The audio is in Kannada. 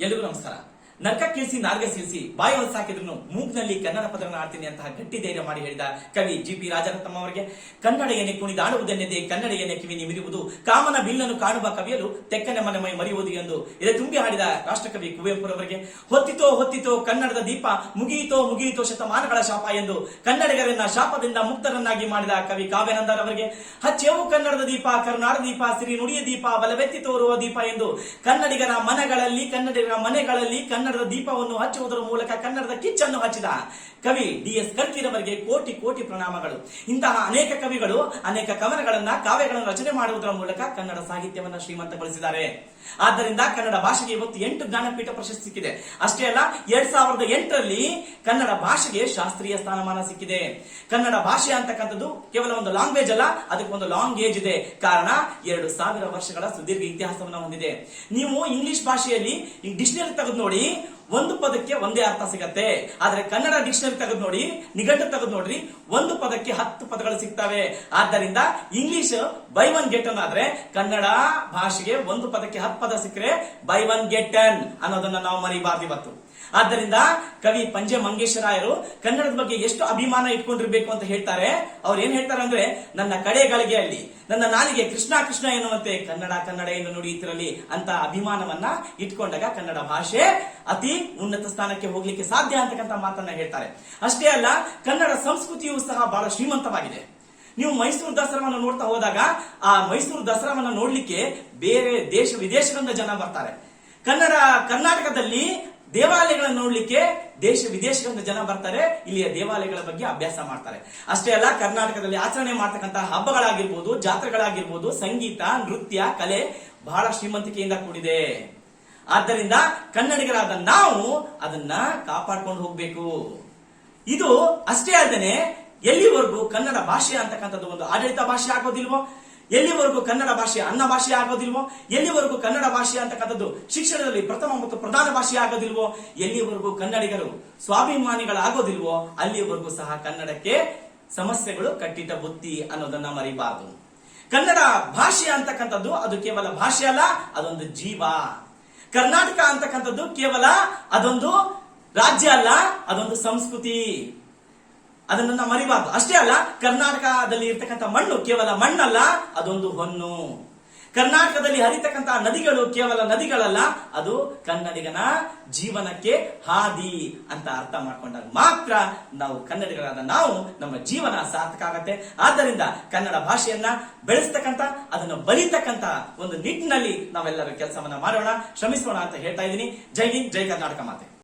ಎಲ್ರಿಗೂ ನಮಸ್ಕಾರ ನರ್ಕ ಕೀಳಿಸಿ, ನಾರ್ಗ ಸೀಳಿಸಿ ಬಾಯಿ ಸಾಕಿದ್ರು ಮೂಗ್ನಲ್ಲಿ ಕನ್ನಡ ಪದವನ್ನು ಆಡ್ತೀನಿ ಅಂತಹ ಗಟ್ಟಿ ಧೈರ್ಯ ಮಾಡಿ ಹೇಳಿದ ಕವಿ ಜಿ ಪಿ ರಾಜರತ್ನಮ್ಮ ಅವರಿಗೆ. ಕನ್ನಡ ಏನೆ ಕುಣಿದಾಡುವುದೆನ್ನದೆ ಕನ್ನಡ ಏನೆ ಕಿವಿ ನಿಮಿರುವುದು, ಕಾಮನ ಬಿಲ್ಲನ್ನು ಕಾಣುವ ಕವಿಯಲು ತೆಕ್ಕನೆ ಮನೆ ಮೈ ಮರೆಯುವುದು ಎಂದು ಇದೇ ತುಂಬಿ ಹಾಡಿದ ರಾಷ್ಟ್ರಕವಿ ಕುವೆಂಪುರವರಿಗೆ ಹೊತ್ತಿತೋ ಹೊತ್ತಿತೋ ಕನ್ನಡದ ದೀಪ, ಮುಗಿಯಿತೋ ಮುಗಿಯಿತೋ ಶತಮಾನಗಳ ಶಾಪ ಎಂದು ಕನ್ನಡಿಗರನ್ನ ಶಾಪದಿಂದ ಮುಕ್ತರನ್ನಾಗಿ ಮಾಡಿದ ಕವಿ ಕಾವ್ಯಾನಂದರ್ ಅವರಿಗೆ. ಹಚ್ಚೆವು ಕನ್ನಡದ ದೀಪ, ಕರುನಾಡ ದೀಪ ಸಿರಿ ನುಡಿಯ ದೀಪ, ಬಲವೆತ್ತಿ ತೋರುವ ದೀಪ ಎಂದು ಕನ್ನಡಿಗರ ಮನಗಳಲ್ಲಿ, ಕನ್ನಡಿಗರ ಮನೆಗಳಲ್ಲಿ ಕನ್ನಡದ ದೀಪವನ್ನು ಹಚ್ಚುವುದರ ಮೂಲಕ ಕನ್ನಡದ ಕಿಚ್ಚನ್ನು ಹಚ್ಚಿದ ಕವಿ ಡಿ ಎಸ್ ಕರ್ಕಿರವರಿಗೆ ಕೋಟಿ ಕೋಟಿ ಪ್ರಣಾಮಗಳು. ಇಂತಹ ಅನೇಕ ಕವಿಗಳು ಅನೇಕ ಕವನಗಳನ್ನ, ಕಾವ್ಯಗಳನ್ನು ರಚನೆ ಮಾಡುವುದರ ಮೂಲಕ ಕನ್ನಡ ಸಾಹಿತ್ಯವನ್ನು ಶ್ರೀಮಂತಗೊಳಿಸಿದ್ದಾರೆ. ಆದ್ದರಿಂದ ಕನ್ನಡ ಭಾಷೆಗೆ ಇವತ್ತು ಎಂಟು ಜ್ಞಾನಪೀಠ ಪ್ರಶಸ್ತಿ ಸಿಕ್ಕಿದೆ. ಅಷ್ಟೇ ಅಲ್ಲ, ಎರಡ್ ಸಾವಿರದ ಎಂಟರಲ್ಲಿ ಕನ್ನಡ ಭಾಷೆಗೆ ಶಾಸ್ತ್ರೀಯ ಸ್ಥಾನಮಾನ ಸಿಕ್ಕಿದೆ. ಕನ್ನಡ ಭಾಷೆ ಅಂತಕ್ಕಂಥದ್ದು ಕೇವಲ ಒಂದು ಲಾಂಗ್ವೇಜ್ ಅಲ್ಲ, ಅದಕ್ಕೆ ಒಂದು ಲಾಂಗ್ ಏಜ್ ಇದೆ. ಕಾರಣ, ಎರಡು ಸಾವಿರ ವರ್ಷಗಳ ಸುದೀರ್ಘ ಇತಿಹಾಸವನ್ನು ಹೊಂದಿದೆ. ನೀವು ಇಂಗ್ಲಿಷ್ ಭಾಷೆಯಲ್ಲಿ ಈ ಡಿಕ್ಷನರಿ ತೆಗೆದು ನೋಡಿ ಒಂದು ಪದಕ್ಕೆ ಒಂದೇ ಅರ್ಥ ಸಿಗತ್ತೆ. ಆದ್ರೆ ಕನ್ನಡ ಡಿಕ್ಷನರಿ ತೆಗೆದು ನೋಡಿ, ನಿಘಂಟು ತೆಗೆದು ನೋಡ್ರಿ, ಒಂದು ಪದಕ್ಕೆ ಹತ್ತು ಪದಗಳು ಸಿಗ್ತವೆ. ಆದ್ದರಿಂದ English buy one get an ಆದ್ರೆ ಕನ್ನಡ ಭಾಷೆಗೆ ಒಂದು ಪದಕ್ಕೆ ಹತ್ತು ಪದ ಸಿಕ್ಕರೆ ಬೈ ಒನ್ ಗೆಟ್ ಅನ್ ಅನ್ನೋದನ್ನ ನಾವು ಮರಿಬಾರ್ದು ಇವತ್ತು. ಆದ್ದರಿಂದ ಕವಿ ಪಂಜೆ ಮಂಗೇಶರಾಯರು ಕನ್ನಡದ ಬಗ್ಗೆ ಎಷ್ಟು ಅಭಿಮಾನ ಇಟ್ಕೊಂಡಿರ್ಬೇಕು ಅಂತ ಹೇಳ್ತಾರೆ. ಅವ್ರು ಏನ್ ಹೇಳ್ತಾರೆ ಅಂದ್ರೆ, ನನ್ನ ಕಡೆ ಗಳಿಗೆಯಲ್ಲಿ, ನನ್ನ ನಾಲಿಗೆ ಕೃಷ್ಣ ಕೃಷ್ಣ ಎನ್ನುವಂತೆ ಕನ್ನಡ ಕನ್ನಡ ಎಂದು ನುಡಿಯುತ್ತಿರಲಿ ಅಂತ ಅಭಿಮಾನವನ್ನ ಇಟ್ಕೊಂಡಾಗ ಕನ್ನಡ ಭಾಷೆ ಅತಿ ಉನ್ನತ ಸ್ಥಾನಕ್ಕೆ ಹೋಗ್ಲಿಕ್ಕೆ ಸಾಧ್ಯ ಅಂತಕ್ಕಂಥ ಮಾತನ್ನ ಹೇಳ್ತಾರೆ. ಅಷ್ಟೇ ಅಲ್ಲ, ಕನ್ನಡ ಸಂಸ್ಕೃತಿಯು ಸಹ ಬಹಳ ಶ್ರೀಮಂತವಾಗಿದೆ. ನೀವು ಮೈಸೂರು ದಸರಾವನ್ನು ನೋಡ್ತಾ ಹೋದಾಗ, ಆ ಮೈಸೂರು ದಸರಾವನ್ನು ನೋಡ್ಲಿಕ್ಕೆ ಬೇರೆ ದೇಶ ವಿದೇಶಗಳಿಂದ ಜನ ಬರ್ತಾರೆ. ಕನ್ನಡ ಕರ್ನಾಟಕದಲ್ಲಿ ದೇವಾಲಯಗಳನ್ನು ನೋಡ್ಲಿಕ್ಕೆ ದೇಶ ವಿದೇಶಗಳಿಂದ ಜನ ಬರ್ತಾರೆ, ಇಲ್ಲಿಯ ದೇವಾಲಯಗಳ ಬಗ್ಗೆ ಅಭ್ಯಾಸ ಮಾಡ್ತಾರೆ. ಅಷ್ಟೇ ಅಲ್ಲ, ಕರ್ನಾಟಕದಲ್ಲಿ ಆಚರಣೆ ಮಾಡ್ತಕ್ಕಂತಹ ಹಬ್ಬಗಳಾಗಿರ್ಬೋದು, ಜಾತ್ರೆಗಳಾಗಿರ್ಬೋದು, ಸಂಗೀತ, ನೃತ್ಯ, ಕಲೆ ಬಹಳ ಶ್ರೀಮಂತಿಕೆಯಿಂದ ಕೂಡಿದೆ. ಆದ್ದರಿಂದ ಕನ್ನಡಿಗರಾದ ನಾವು ಅದನ್ನ ಕಾಪಾಡ್ಕೊಂಡು ಹೋಗ್ಬೇಕು. ಇದು ಅಷ್ಟೇ ಅಲ್ಲದೆ ಎಲ್ಲಿವರೆಗೂ ಕನ್ನಡ ಭಾಷೆ ಅಂತಕ್ಕಂಥದ್ದು ಒಂದು ಆಡಳಿತ ಭಾಷೆ ಆಗೋದಿಲ್ವೋ? ಎಲ್ಲಿವರೆಗೂ ಕನ್ನಡ ಭಾಷೆ ಅನ್ನ ಭಾಷೆ ಆಗೋದಿಲ್ವೋ? ಎಲ್ಲಿವರೆಗೂ ಕನ್ನಡ ಭಾಷೆ ಅಂತಕ್ಕಂಥದ್ದು ಶಿಕ್ಷಣದಲ್ಲಿ ಪ್ರಥಮ ಮತ್ತು ಪ್ರಧಾನ ಭಾಷೆ ಆಗೋದಿಲ್ವೋ? ಎಲ್ಲಿವರೆಗೂ ಕನ್ನಡಿಗರು ಸ್ವಾಭಿಮಾನಿಗಳಾಗೋದಿಲ್ವೋ? ಅಲ್ಲಿವರೆಗೂ ಸಹ ಕನ್ನಡಕ್ಕೆ ಸಮಸ್ಯೆಗಳು ಕಟ್ಟಿಟ್ಟ ಬುತ್ತಿ ಅನ್ನೋದನ್ನ ಮರಿಬಾರದು. ಕನ್ನಡ ಭಾಷೆ ಅಂತಕ್ಕಂಥದ್ದು ಅದು ಕೇವಲ ಭಾಷೆ ಅಲ್ಲ, ಅದೊಂದು ಜೀವ. ಕರ್ನಾಟಕ ಅಂತಕ್ಕಂಥದ್ದು ಕೇವಲ ಅದೊಂದು ರಾಜ್ಯ ಅಲ್ಲ, ಅದೊಂದು ಸಂಸ್ಕೃತಿ. ಅದನ್ನ ಮರಿಬಾರ್ದು. ಅಷ್ಟೇ ಅಲ್ಲ, ಕರ್ನಾಟಕದಲ್ಲಿ ಇರ್ತಕ್ಕಂಥ ಮಣ್ಣು ಕೇವಲ ಮಣ್ಣಲ್ಲ, ಅದೊಂದು ಹೊನ್ನು. ಕರ್ನಾಟಕದಲ್ಲಿ ಹರಿತಕ್ಕಂತಹ ನದಿಗಳು ಕೇವಲ ನದಿಗಳಲ್ಲ, ಅದು ಕನ್ನಡಿಗನ ಜೀವನಕ್ಕೆ ಹಾದಿ ಅಂತ ಅರ್ಥ ಮಾಡ್ಕೊಂಡಾಗ ಮಾತ್ರ ನಾವು ಕನ್ನಡಿಗರಾದ ನಾವು ನಮ್ಮ ಜೀವನ ಸಾರ್ಥಕ ಆಗತ್ತೆ. ಆದ್ದರಿಂದ ಕನ್ನಡ ಭಾಷೆಯನ್ನ ಬೆಳೆಸ್ತಕ್ಕಂಥ, ಅದನ್ನು ಬಲಿತಕ್ಕಂತ ಒಂದು ನಿಟ್ಟಿನಲ್ಲಿ ನಾವೆಲ್ಲರೂ ಕೆಲಸವನ್ನ ಮಾಡೋಣ. ಶ್ರಮಿಸೋಣ ಅಂತ ಹೇಳ್ತಾ ಇದ್ದೀನಿ. ಜೈ ಹಿಂದ್, ಜೈ ಕರ್ನಾಟಕ ಮಾತೆ.